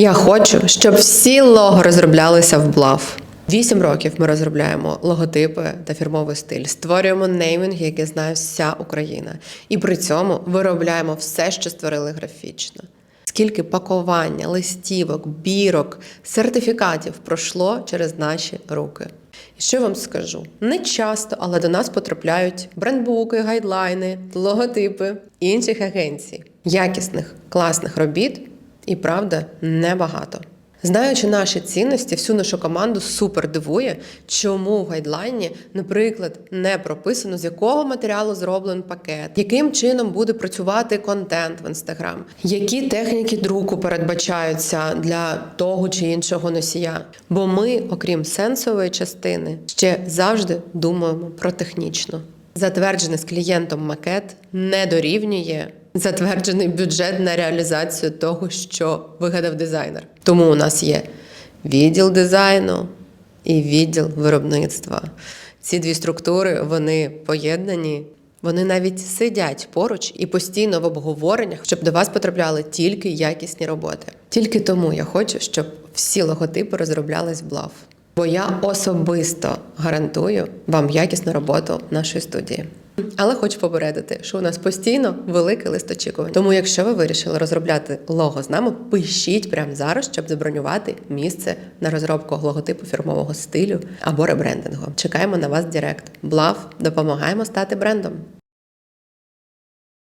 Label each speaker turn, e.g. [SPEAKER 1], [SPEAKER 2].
[SPEAKER 1] Я хочу, щоб всі лого розроблялися в Блав. Вісім років ми розробляємо логотипи та фірмовий стиль, створюємо неймінги, які знає вся Україна, і при цьому виробляємо все, що створили графічно. Скільки пакування, листівок, бірок, сертифікатів пройшло через наші руки. І що вам скажу? Не часто, але до нас потрапляють брендбуки, гайдлайни, логотипи інших агенцій. Якісних, класних робіт і правда небагато. Знаючи наші цінності, всю нашу команду супер дивує, чому в гайдлайні, наприклад, не прописано, з якого матеріалу зроблений пакет, яким чином буде працювати контент в інстаграм, які техніки друку передбачаються для того чи іншого носія. Бо ми, окрім сенсової частини, ще завжди думаємо про технічну. Затверджений з клієнтом макет не дорівнює затверджений бюджет на реалізацію того, що вигадав дизайнер. Тому у нас є відділ дизайну і відділ виробництва. Ці дві структури вони поєднані. Вони навіть сидять поруч і постійно в обговореннях, щоб до вас потрапляли тільки якісні роботи. Тільки тому я хочу, щоб всі логотипи розроблялись Блав. Бо я особисто гарантую вам якісну роботу нашої студії. Але хочу попередити, що у нас постійно великий лист очікувань. Тому, якщо ви вирішили розробляти лого з нами, пишіть прямо зараз, щоб забронювати місце на розробку логотипу фірмового стилю або ребрендингу. Чекаємо на вас Директ. Блав допомагаємо стати брендом.